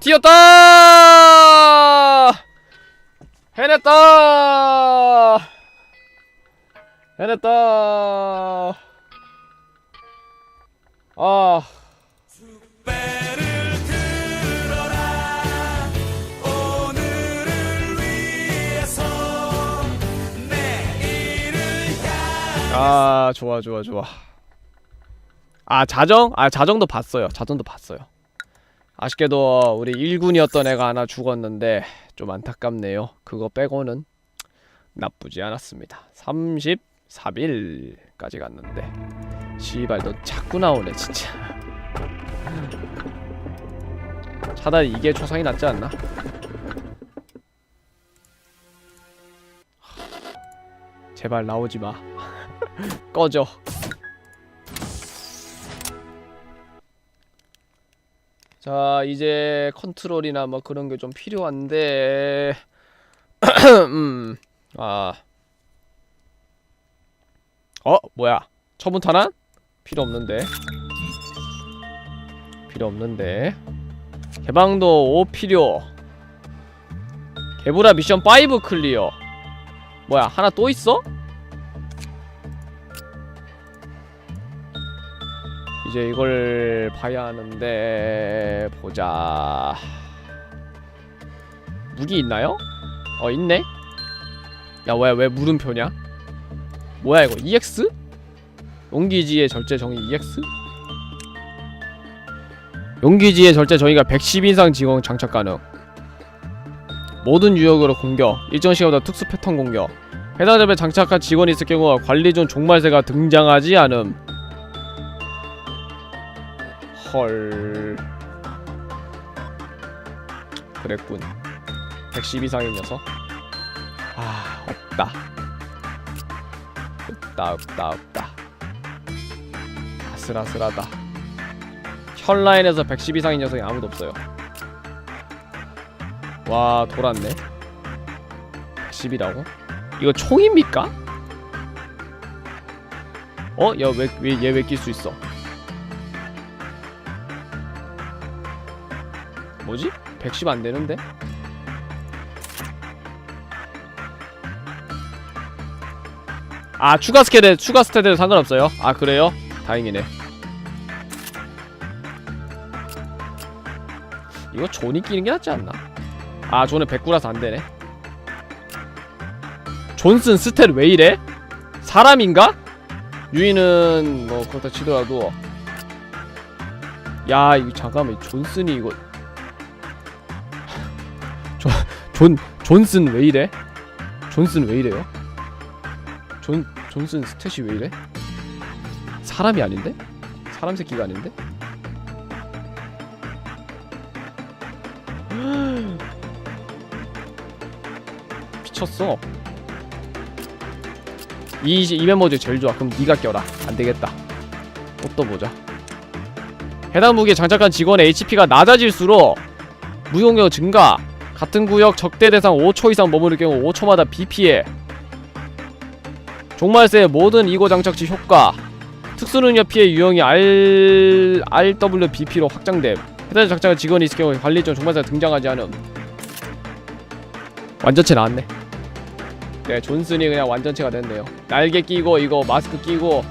튀었다! 해냈다! 해냈다! 아. 아 좋아 좋아 좋아. 아 자정? 아 자정도 봤어요. 자정도 봤어요 아쉽게도 우리 1군이었던 애가 하나 죽었는데 좀 안타깝네요. 그거 빼고는 나쁘지 않았습니다. 34일까지 갔는데. 씨발 너 자꾸 나오네 진짜. 차라리 이게 초상이 낫지 않나? 제발 나오지 마. 꺼져 자 이제 컨트롤이나 뭐 그런 게 좀 필요한데. 음, 아. 어? 뭐야? 처분 탄환? 필요 없는데. 필요 없는데. 개방도 5 필요. 개보라 미션 5 클리어. 뭐야 하나 또 있어? 이제 이걸 봐야 하는데 보자. 무기 있나요? 어 있네? 야 뭐야 왜 물음표냐? 뭐야 이거 EX? 용기지의 절제 정의 EX? 용기지의 절제 정의가 110 이상 지공 장착 가능. 모든 유역으로 공격. 일정 시간보다 특수 패턴 공격. 해당 점에 장착한 직원이 있을 경우 관리 중 종말새가 등장하지 않음 헐 그랬군. 110 이상의 녀석? 아 없다. 없다 없다 없다. 아슬아슬하다. 혈라인에서 110 이상의 녀석이 아무도 없어요. 와 돌았네. 110이라고? 이거 총입니까? 어? 야 왜 얘 왜 낄 수 있어 뭐지? 110 안 되는데? 아 추가 스케드 추가 스테드 상관없어요 아 그래요? 다행이네 이거 존이 끼는 게 낫지 않나? 아 존은 109라서 안 되네 존슨 스탯 왜 이래? 사람인가? 유이는 뭐 그렇다 치더라도 야 이거 잠깐만 이 존슨이 이거 존, 존 존슨 왜 이래? 존슨 왜 이래요? 존 존슨 스탯이 왜 이래? 사람이 아닌데? 사람 새끼가 아닌데? 미쳤어. 이, 이 멤버 중에 제일 좋아. 그럼 네가 껴라. 안 되겠다. 옷도 보자. 해당 무기에 장착한 직원의 HP가 낮아질수록 무용력 증가. 같은 구역 적대 대상 5초 이상 머무를 경우 5초마다 BP에 종말세의 모든 이고 장착시 효과. 특수능력 피해 유형이 R, RWBP로 확장됨. 해당 장착한 직원이 있을 경우 관리 중 종말세가 등장하지 않음. 완전체 나왔네. 네 존슨이 그냥 완전체가 됐네요. 날개 끼고 이거 마스크 끼고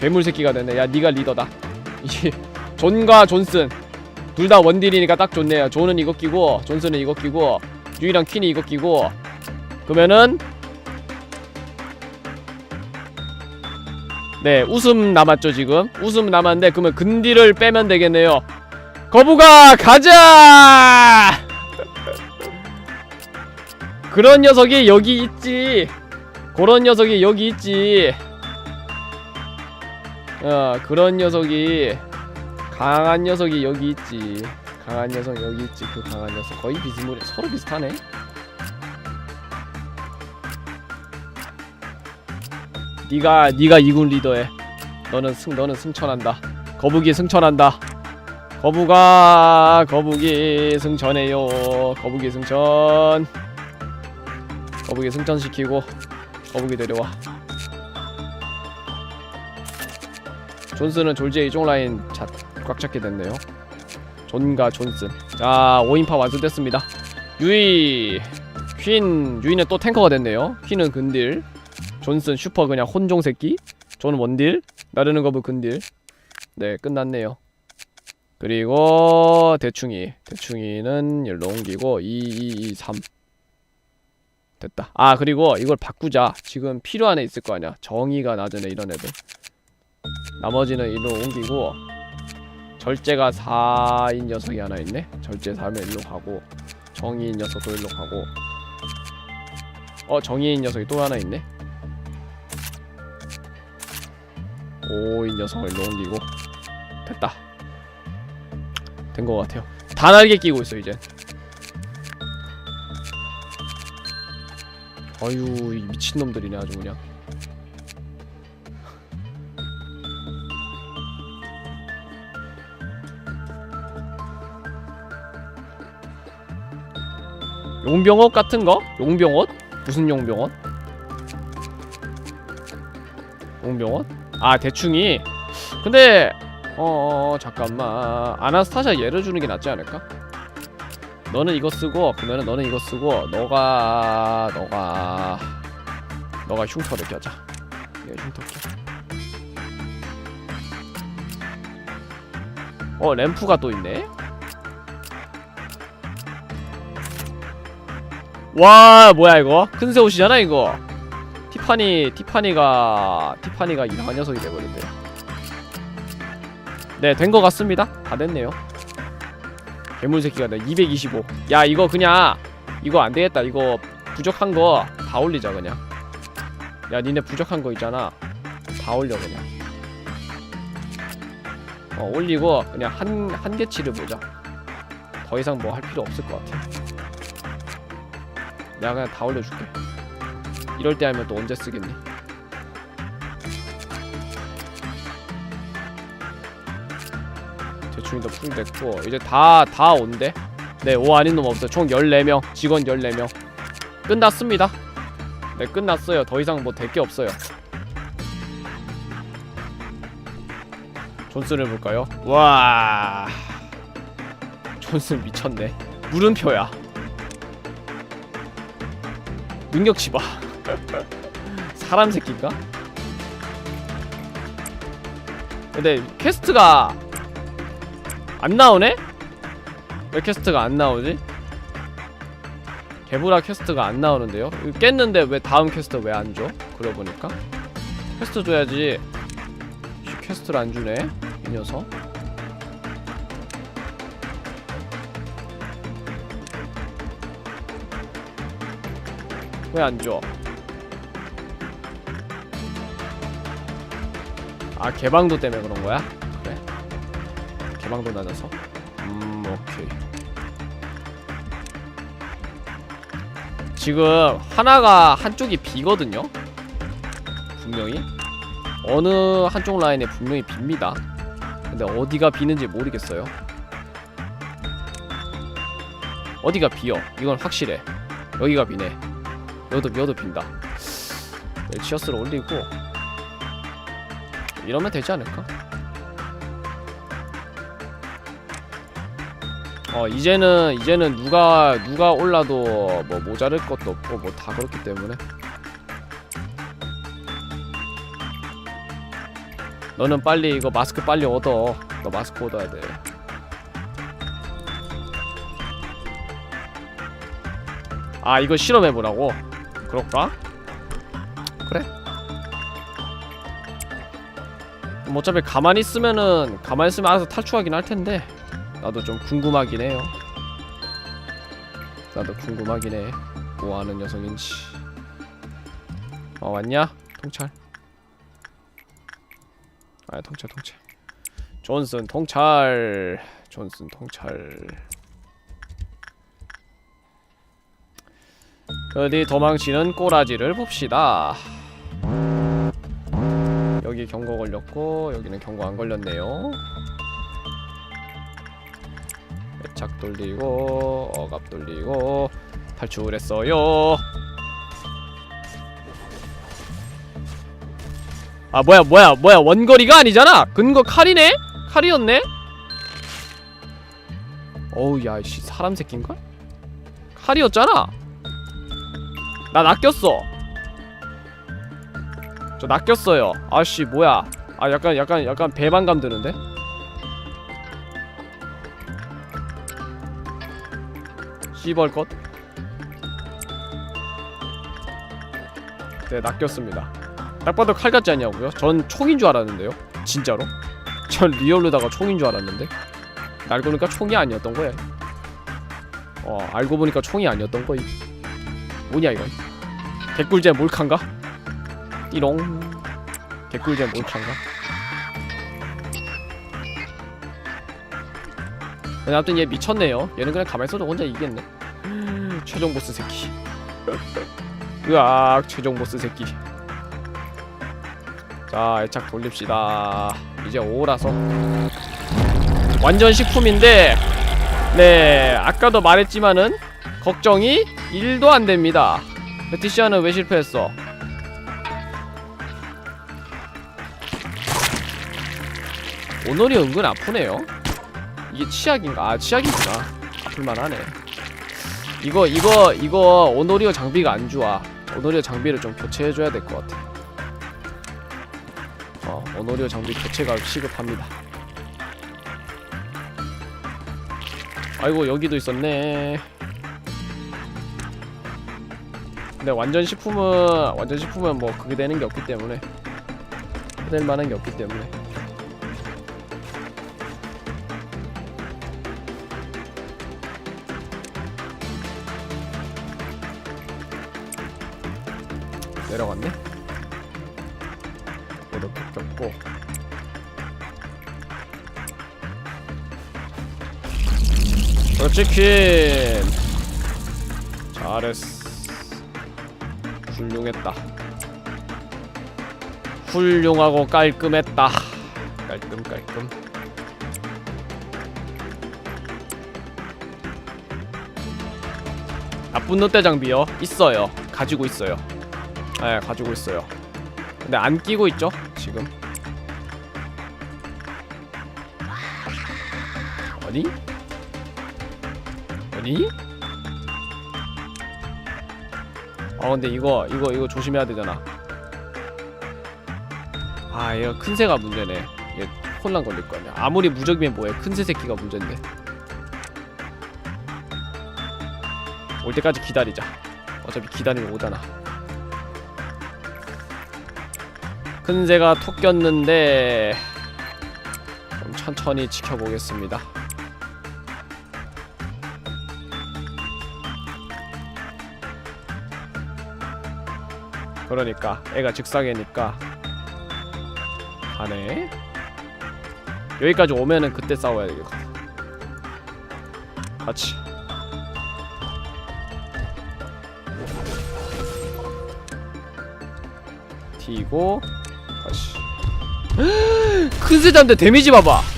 괴물 새끼가 됐네. 야 니가 리더다. 이게 존과 존슨 둘 다 원딜이니까 딱 좋네요. 존은 이거 끼고 존슨은 이거 끼고 유이랑 퀸이 이거 끼고. 그러면은 네 웃음 남았죠 지금? 웃음 남았는데 그러면 근디를 빼면 되겠네요. 거부가 가자! 그런 녀석이 여기 있지. 그런 녀석이 여기 있지. 어 그런 녀석이 강한 녀석이 여기 있지. 강한 녀석 여기 있지. 그 강한 녀석 거의 비스무리 서로 비슷하네. 네가 네가 이군 리더해 너는 승 너는 승천한다. 거북이 승천한다. 거북아 거북이 승천해요. 거북이 승천. 거북이 승천시키고 거북이 데려와. 존스는 졸지의 이종 라인 자, 꽉 잡게 됐네요. 존과 존슨. 자 5인파 완성됐습니다. 유이 퀸 유이는 또 탱커가 됐네요. 퀸은 근딜 존슨 슈퍼 그냥 혼종 새끼 저는 원딜 나르는 거부 근딜. 네 끝났네요. 그리고 대충이 대충이는 일로 옮기고 2 2 2 3 됐다. 아 그리고 이걸 바꾸자. 지금 필요한 애 있을 거 아니야. 정의가 낮은 애 이런 애들. 나머지는 일로 옮기고 절제가 4인 녀석이 하나 있네. 절제 4면 일로 가고 정의인 녀석도 일로 가고. 어 정의인 녀석이 또 하나 있네. 5인 녀석을 일로 옮기고. 됐다. 된거 같아요. 다 날개 끼고 있어 이제 아유 이 미친놈들이네 아주 그냥 용병옷 같은 거? 용병옷? 무슨 용병옷? 용병옷? 아 대충이 근데 어, 어 잠깐만 아나스타샤 얘를 주는 게 낫지 않을까? 너는 이거 쓰고 그러면은 너는 이거 쓰고 너가 너가 너가 흉터를 껴자 얘 흉터 껴. 어 램프가 또 있네 와 뭐야 이거? 큰새 옷이잖아 이거. 티파니 티파니가 티파니가 이상한 녀석이 돼버린대 네된 거 같습니다. 다 됐네요. 괴물 새끼가 나 225야 이거 그냥 이거 안 되겠다. 이거 부족한 거 다 올리자 그냥. 야 니네 부족한 거 있잖아. 다 올려 그냥. 어 올리고 그냥 한 한계치를 보자. 더 이상 뭐 할 필요 없을 것 같아 내가 그냥 다 올려줄게. 이럴 때 하면 또 언제 쓰겠니? 대충이도 풀 됐고 이제 다 다 온대? 네오 아닌 놈 없어 총 14명 직원 14명. 끝났습니다. 네 끝났어요. 더 이상 뭐 될 게 없어요. 존슨을 볼까요? 와 존슨 미쳤네. 물음표야 능력치 봐 사람 새끼인가? 근데 퀘스트가 안 나오네? 왜 퀘스트가 안 나오지? 개브라 퀘스트가 안 나오는데요? 깼는데 왜 다음 퀘스트 왜 안 줘? 그러고 보니까 퀘스트 줘야지 씨, 퀘스트를 안 주네 이 녀석 왜 안 줘? 아 개방도 때문에 그런 거야? 그래 개방도 낮아서? 음 오케이 지금 하나가 한쪽이 비거든요? 분명히 어느 한쪽 라인에 분명히 빕니다 근데 어디가 비는지 모르겠어요 어디가 비어 이건 확실해 여기가 비네 여도 빈다 네, 치어스를 올리고 이러면 되지 않을까? 어 이제는 이제는 누가 누가 올라도 뭐 모자랄 것도 없고 뭐 다 그렇기 때문에 너는 빨리 이거 마스크 빨리 얻어 너 마스크 얻어야 돼 아 이거 실험해보라고? 그럴까? 그래 뭐 어차피 가만히 있으면은 가만히 있으면 알아서 탈출하긴 할 텐데 나도 좀 궁금하긴 해요. 나도 궁금하긴 해. 뭐 하는 녀석인지. 어 왔냐? 통찰. 아 통찰 통찰. 존슨 통찰. 존슨 통찰. 어디 도망치는 꼬라지를 봅시다. 여기 경고 걸렸고 여기는 경고 안 걸렸네요. 애착 돌리고 억압 돌리고 탈출했어요. 아 뭐야 뭐야 뭐야 원거리가 아니잖아. 근거 칼이네? 칼이었네? 어우 야씨 사람 새끼인가? 칼이었잖아 나 낚였어 저 낚였어요 아씨 뭐야 아 약간 약간 약간 배반감 드는데 씨벌 것. 네, 낚였습니다. 딱 봐도 칼 같지 않냐고요? 전 총인 줄 알았는데요. 진짜로? 전 리얼로다가 총인 줄 알았는데. 알고 보니까 총이 아니었던 거야. 어, 알고 보니까 총이 아니었던 거임. 뭐냐 이건? 개꿀잼 몰칸가? 띠롱. 개꿀잼 몰칸가? 근데 아무튼 얘 미쳤네요. 얘는 그냥 가만히 있어도 혼자 이기겠네. 최종 보스 새끼. 으악 최종 보스 새끼. 자 애착 돌립시다. 이제 5라서 완전 식품인데 네 아까도 말했지만은 걱정이 1도 안 됩니다. 베티시아는 왜 실패했어? 오늘이 은근 아프네요. 이게 치약인가? 아 치약이구나. 아플만하네. 이거 이거 이거 오노리오 장비가 안 좋아. 오노리오 장비를 좀 교체해줘야 될 것 같아. 어 오노리오 장비 교체가 시급합니다. 아이고 여기도 있었네. 근데 완전 식품은 완전 식품은 뭐 그게 되는 게 없기 때문에. 해낼 만한 게 없기 때문에. 내려갔네. 이렇게 꼈고. 그렇지 퀸 잘했어 훌륭했다. 훌륭하고 깔끔했다. 깔끔 깔끔. 나쁜 롯데 장비요. 있어요. 가지고 있어요. 네 가지고 있어요. 근데 안 끼고 있죠 지금? 아니? 아니? 아 근데 이거 이거 이거 조심해야 되잖아. 아 얘가 큰 새가 문제네. 얘 혼란 걸릴 거 아니야. 아무리 무적이면 뭐해? 큰 새 새끼가 문제인데. 올 때까지 기다리자. 어차피 기다리면 오잖아. 큰 새가 톡 꼈는데 좀 천천히 지켜보겠습니다 그러니까 애가 즉사계니까. 가네. 여기까지 오면은 그때 싸워야 되겠다 같이. 튀고 다시. 큰 세자인데 데미지 봐봐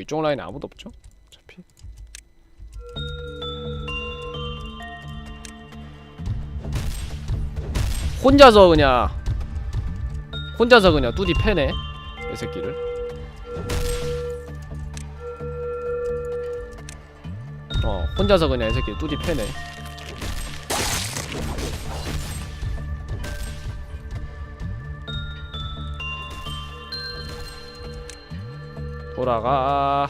이쪽 라인에 아무도 없죠? 어차피. 혼자서 그냥 혼자서 그냥 뚜디 패네 이 새끼를. 어 혼자서 그냥 이 새끼 뚜디 패네 돌아가.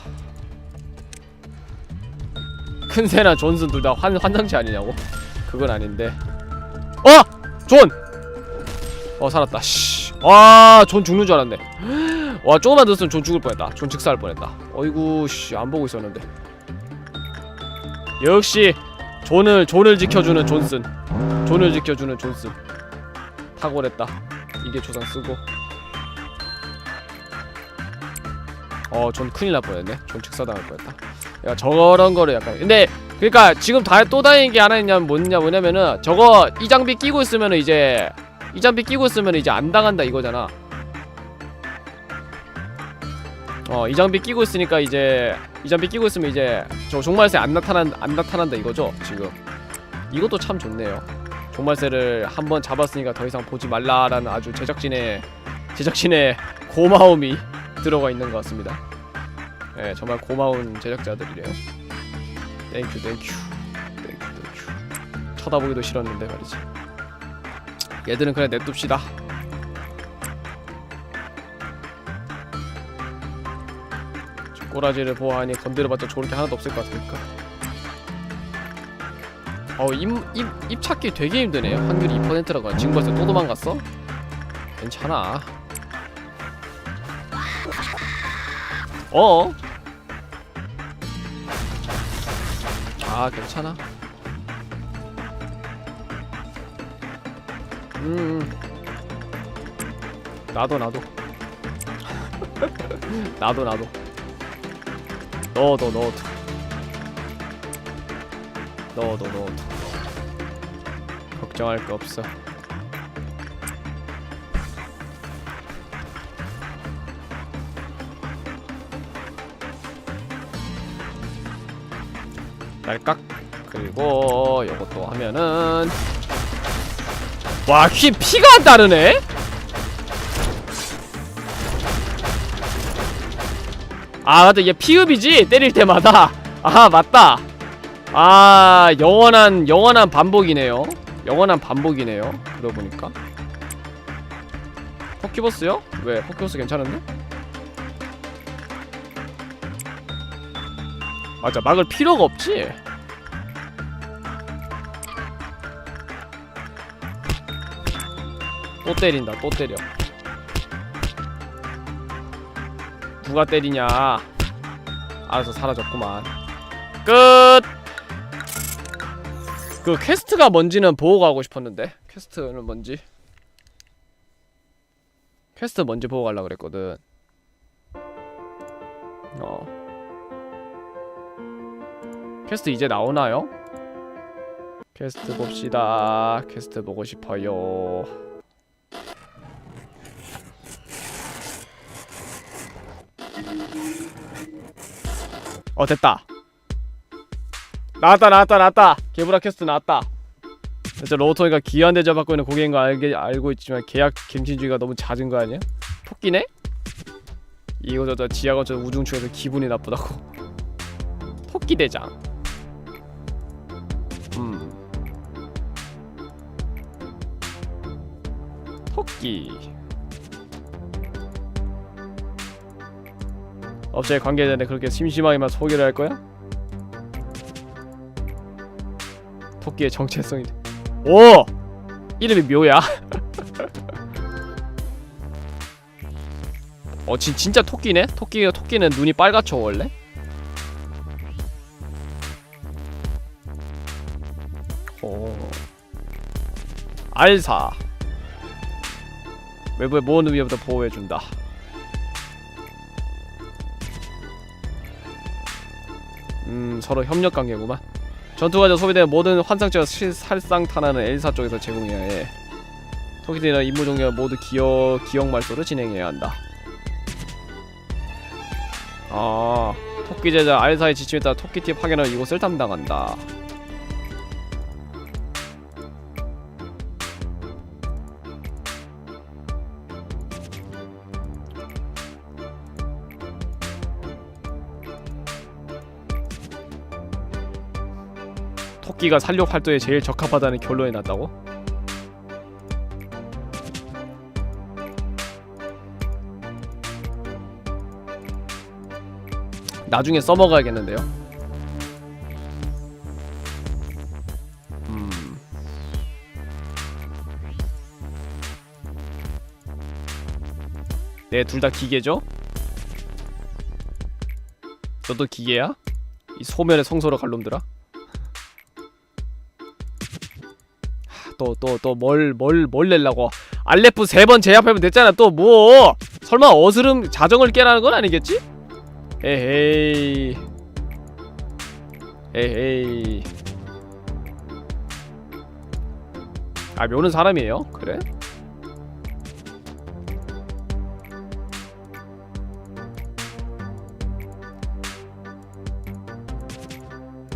큰새나 존슨 둘 다 환상치 아니냐고? 그건 아닌데. 어! 존! 어 살았다. 씨. 와존 죽는 줄 알았네. 와 조금만 더 있으면 존 죽을 뻔했다. 존 즉사할 뻔했다. 어이구 씨 안 보고 있었는데. 역시 존을 존을 지켜주는 존슨. 존을 지켜주는 존슨. 탁월했다. 이게 조상 쓰고 어, 전 큰일 날 뻔했네. 전 즉사당할 뻔했다. 야, 저런 거를 약간. 근데 그러니까 지금 다 또 다른 게 하나 있냐면 뭐냐 뭐냐면은 저거 이 장비 끼고 있으면은 이제 이 장비 끼고 있으면 이제 안 당한다 이거잖아. 어, 이 장비 끼고 있으니까 이제 이 장비 끼고 있으면 이제 저 종말세 안 나타난 안 나타난다 이거죠 지금. 이것도 참 좋네요. 종말세를 한번 잡았으니까 더 이상 보지 말라라는 아주 제작진의 제작진의 고마움이 들어가 있는 것 같습니다. 네, 정말 고마운 제작자들이래요. 땡큐 땡큐 땡큐 땡큐. 쳐다보기도 싫었는데 말이지. 얘들은 그냥 냅둡시다. 저 꼬라지를 보아하니 건드려봤자 좋을 게 하나도 없을 것 같으니까. 어, 입, 입, 입 찾기 되게 힘드네요. 확률이 2%라고. 지금 벌써 또 도망갔어? 괜찮아. 어? 아, 괜찮아. 음. 나도 나도. 나도 나도. 너도 너도. 너도 너도. 걱정할 거 없어. 딸깍 그리고 요것도 하면은 와, 피, 피가 안 따르네? 아, 맞다. 얘 피읍이지? 때릴 때마다. 아, 맞다. 아, 영원한, 영원한 반복이네요. 영원한 반복이네요. 그러고 보니까. 포키버스요? 왜? 포키버스 괜찮은데? 맞아, 막을 필요가 없지? 또 때린다 또 때려. 누가 때리냐? 알아서 사라졌구만. 끝! 그 퀘스트가 뭔지는 보고 가고 싶었는데 퀘스트는 뭔지. 퀘스트 뭔지 보고 가려고 그랬거든. 어 퀘스트 이제 나오나요? 퀘스트 봅시다. 퀘스트 보고 싶어요. 어 됐다. 나왔다 나왔다 나왔다. 개브라 퀘스트 나왔다. 진짜 로우토니가 귀한 대접 받고 있는 고객인 거 알게, 알고 있지만 계약 갱신주의가 너무 잦은 거 아니야? 토끼네? 이거 저저 지하 거저 우중충에서 기분이 나쁘다고. 토끼 대장 토끼 업체의 관계자인데 그렇게 심심하게만 소개를 할 거야? 토끼의 정체성이 오! 이름이 묘야 어 진, 진짜 토끼네? 토끼가 토끼는 눈이 빨갛죠 원래? 오 알사 외부의 모든 위협부터 보호해준다. 음 서로 협력 관계구만. 전투과정 소비되는 모든 환상체와 실- 살상 탄환은 엘사 쪽에서 제공해야 해. 토끼들이나 임무 종류와 모두 기억, 기억 말소를 진행해야 한다. 아 토끼 제자 알사의 지침에 따라 토끼티 파견을 이곳을 담당한다 토끼가 살력 활동에 제일 적합하다는 결론이 났다고? 나중에 써먹어야겠는데요. 음. 네, 둘 다 기계죠? 너도 기계야? 이 소면의 성소로 갈 놈들아? 또 또 또 뭘 뭘뭘 뭘, 낼라고 알레프 세 번 제압하면 됐잖아 또 뭐 설마 어스름 자정을 깨라는 건 아니겠지? 에헤이 에헤이 아 묘는 사람이에요? 그래?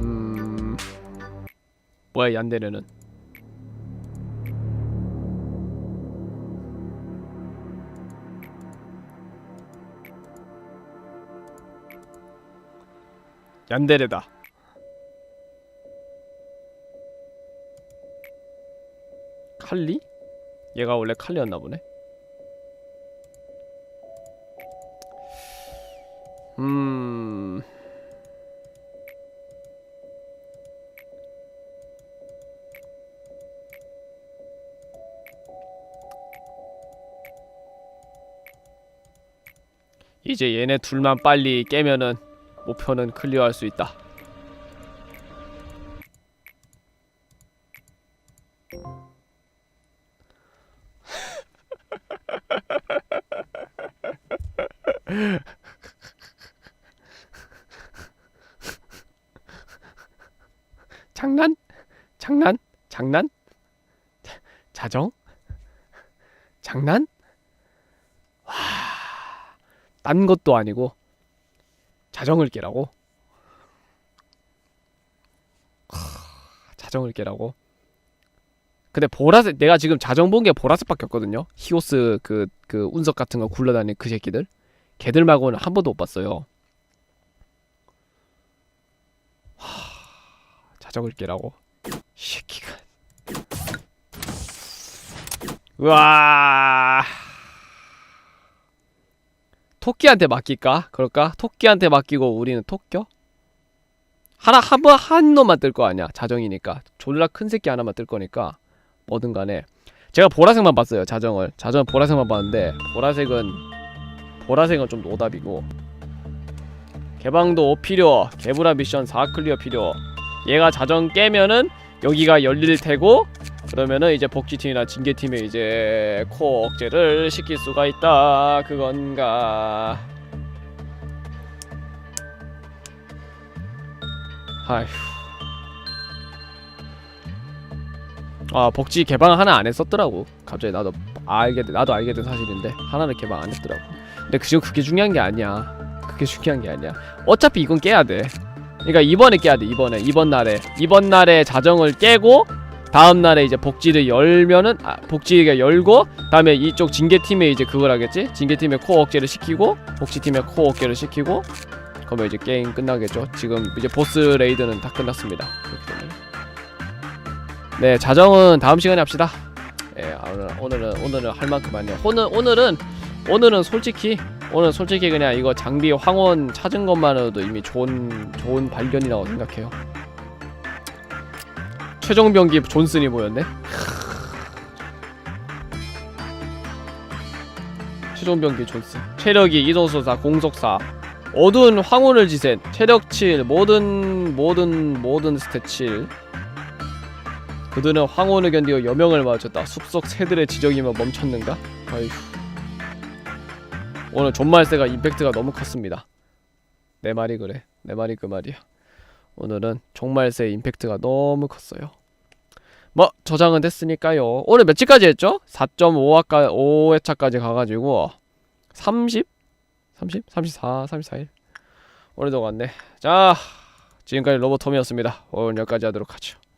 음... 뭐야 얀데레는 얀데르다. 칼리? 얘가 원래 칼리였나 보네. 음... 이제 얘네 둘만 빨리 깨면은 목표는 클리어할 수 있다. 장난? 장난? 장난? 자- 자정? 장난? 와, 딴 것도 아니고 자정을 깨라고? 크, 자정을 깨라고? 근데 보라색 내가 지금 자정 본 게 보라색밖에 없거든요. 히오스 그그 운석 같은 거 굴러다니는 그 새끼들. 걔들 말고는 한 번도 못 봤어요. 하, 자정을 깨라고? 이 새끼가. 우와. 토끼한테 맡길까? 그럴까? 토끼한테 맡기고 우리는 토껴? 하나 한번 한 놈만 뜰 거 아니야. 자정이니까. 졸라 큰 새끼 하나만 뜰 거니까. 뭐든 간에. 제가 보라색만 봤어요 자정을. 자정은 보라색만 봤는데 보라색은 보라색은 좀 노답이고. 개방도 5 필요. 개브라 미션 4 클리어 필요. 얘가 자정 깨면은 여기가 열릴 테고 그러면은 이제 복지팀이나 징계팀에 이제 코어 억제를 시킬 수가 있다. 그건가? 아휴. 아 복지 개방 하나 안 했었더라고. 갑자기 나도 알게 돼- 나도 알게 된 사실인데 하나를 개방 안 했더라고. 근데 그 지금 그게 중요한 게 아니야. 그게 중요한 게 아니야. 어차피 이건 깨야 돼. 그러니까 이번에 깨야 돼 이번에. 이번 날에 이번 날에 자정을 깨고 다음 날에 이제 복지를 열면은 아, 복지가 열고 다음에 이쪽 징계팀에 이제 그걸 하겠지? 징계팀에 코어 억제를 시키고 복지팀에 코어 억제를 시키고 그러면 이제 게임 끝나겠죠? 지금 이제 보스 레이드는 다 끝났습니다. 네 자정은 다음 시간에 합시다. 예 아, 오늘, 오늘은 오늘은 할 만큼 하네요. 오늘 오늘은 오늘은 솔직히 오늘 솔직히 그냥 이거 장비 황혼 찾은 것만으로도 이미 좋은 좋은 발견이라고 생각해요 최종 병기 존슨이 보였네. 최종 병기 존슨. 체력이 이동수사 공속사. 어두운 황혼을 지센 체력 7 모든 모든 모든 스탯 7 그들은 황혼을 견디고 여명을 마주쳤다. 숲속 새들의 지적이며 멈췄는가? 아휴. 오늘 존말세가 임팩트가 너무 컸습니다. 내 말이 그래. 내 말이 그 말이야 오늘은 종말세 임팩트가 너무 컸어요 뭐 저장은 됐으니까요 오늘 며칠까지 했죠? 4.5화까 5회차까지 가가지고 30? 30? 34? 34일 오늘도 갔네 자 지금까지 로보톰이었습니다 오늘 여기까지 하도록 하죠